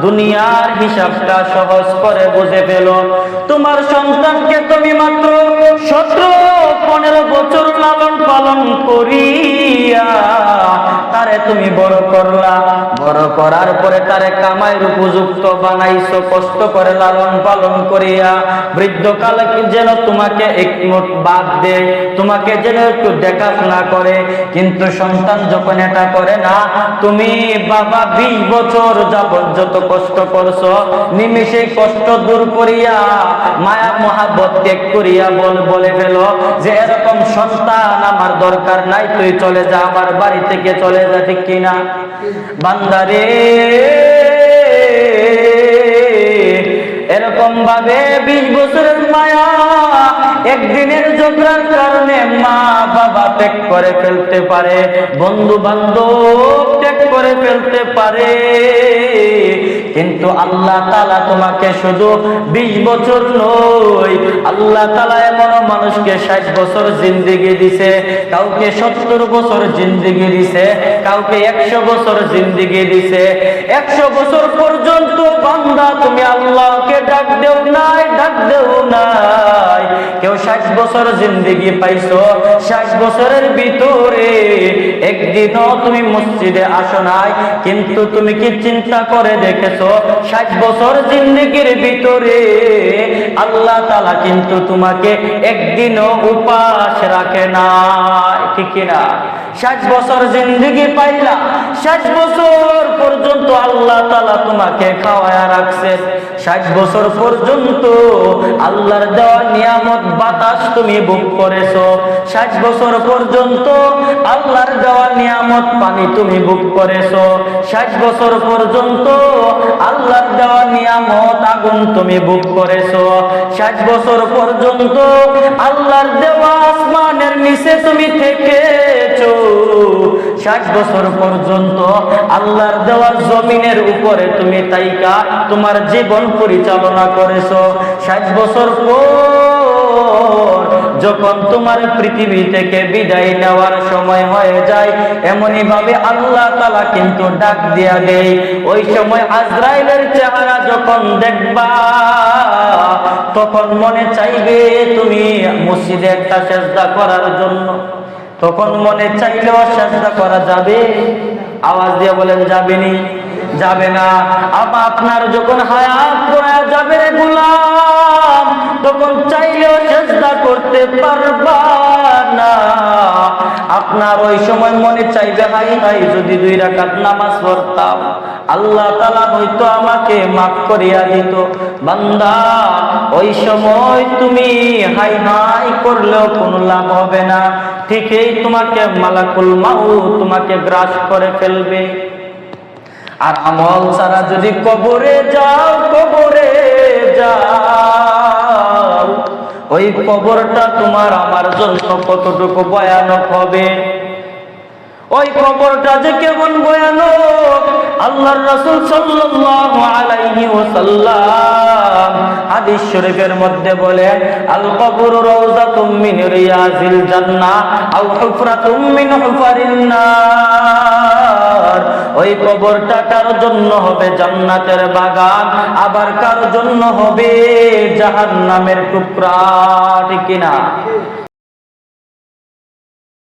দুনিয়ার হিসাবটা সহজ করে বুঝে পেল তোমার সন্তানকে তুমি মাত্র সতেরো, পনেরো বছর লালন পালন করিয়া তারে তুমি বড় করলা। বড় করার পরে তারে কামাইয়ের উপযুক্ত বানাইছো, কষ্ট করে লালন পালন করিয়া। বৃদ্ধকালে যেন তোমাকে একমত বাদ দে তোমাকে যেন একটু দেখাশোনা করে। কিন্তু সন্তান যখন এটা করে না, তুমি বাবা বিশ বছর যাবত যত কষ্ট করছ, নিমিষে কষ্ট দূর করিয়া, মায়া মহাব্বত ত্যাগ করিয়া বল, বলে ফেলো যে, এরকম সন্তান আমার দরকার নাই, তুই চলে যা, আমার বাড়ি থেকে চলে যা। ঠিক কিনা? বান্দারে এরকম ভাবে বিশ বছরের মায়া একদিনের ঝগড়ার কারণে মা বাবা ত্যাগ করে ফেলতে পারে বন্ধু বান্ধব ত্যাগ করে ফেলতে পারে। কিন্তু আল্লাহ তালা তোমাকে শুধু বিশ বছর নয়, আল্লাহ তালা এমন মানুষকে ষাট বছর জিন্দিগি দিছে, কাউকে সত্তর বছর জিন্দিগি দিছে, কাউকে একশো বছর জিন্দিগি দিছে। একশো বছর পর্যন্ত বান্দা তুমি আল্লাহকে ডাক দেও নাই, ডাক দেও নাই। কেউ ষাট বছর জিন্দিগি পাইছো, ষাট বছরের ভিতরে একদিনও তুমি মসজিদে আসো নাই, কিন্তু তুমি কি চিন্তা করে দেখেছ? ষাট বছর জিন্দিগির ভিতরে আল্লাহ তালা কিন্তু তোমাকে একদিনও উপাস রাখে না ঠিক না ষাট বছর জিন্দিগি পাইলা, ষাট বছর পর্যন্ত আল্লাহ তালা তোমাকে খাওয়ায়া রাখছে। ষাট বছর পর্যন্ত আল্লাহর দেওয়া নিয়ামত বাতাস তুমি ভোগ করেছ। ষাট বছর পর্যন্ত আল্লাহর দেওয়া নিয়ামত পানি তুমি ভোগ করেছ। ষাট বছর পর্যন্ত আল্লাহর দেওয়া নিয়ামত আগুন তুমি ভোগ করেছ। ষাট বছর পর্যন্ত আল্লাহর দেওয়া আসমানের নিচে তুমি থেকেছো। ষাট বছর পর্যন্ত আল্লাহর দেওয়া জমিনের উপরে তুমি তাইকা তোমার জীবন পরিচালনা করেছ। ষাট বছর যখন তোমার পৃথিবী থেকে বিদায় নেওয়ার সময় হয়ে যায় এমনই ভাবে আল্লাহ তালা কিন্তু ডাক দিয়া দেয়। ওই সময় আজরাইলের চেহারা যখন দেখবা, তখন মনে চাইবে তুমি মসজিদে একটা চেষ্টা করার জন্য। তখন মনে চাইলেও চেষ্টা করা যাবে। আওয়াজ দিয়ে বলেন, যাবেনি, যাবে না। আবার আপনার যখন হায়াত করা যাবে গোলাম, তখন চাইলেও চেষ্টা করতে পারবা। আপনার ওই সময় মনে চাইবে, হাই হাই, যদি দুই রাকাত নামাজ পড়তাম, আল্লাহ তালা হয়তো আমাকে মাফ করিয়া দিত। বান্দা, ওই সময় তুমি হাই হাই করলেও কোনো লাভ হবে না। ঠিকই তোমাকে মালাকুল মাউ তোমাকে গ্রাস করে ফেলবে। আর আমল ছাড়া যদি কবরে যাও, কবরে ওই কবরটা তোমার আমার জন্য কতটুকু ভয়ানক হবে? ওই কবরটা যে কেমন ভয়ানক? আল্লাহর রাসূল সাল্লাল্লাহু আলাইহি ওয়াসাল্লাম হাদিস শরীফের মধ্যে বলেন, আল কবরু রাউযাতুম মিন রিয়াজিল জান্নাহ আও হুফরাতুম মিন হুফারিন নার। ওই কবরটা কারও জন্য হবে? জান্নাতের বাগান আবার কারও জন্য হবে? জাহান্নামের টুকরা, ঠিক কিনা?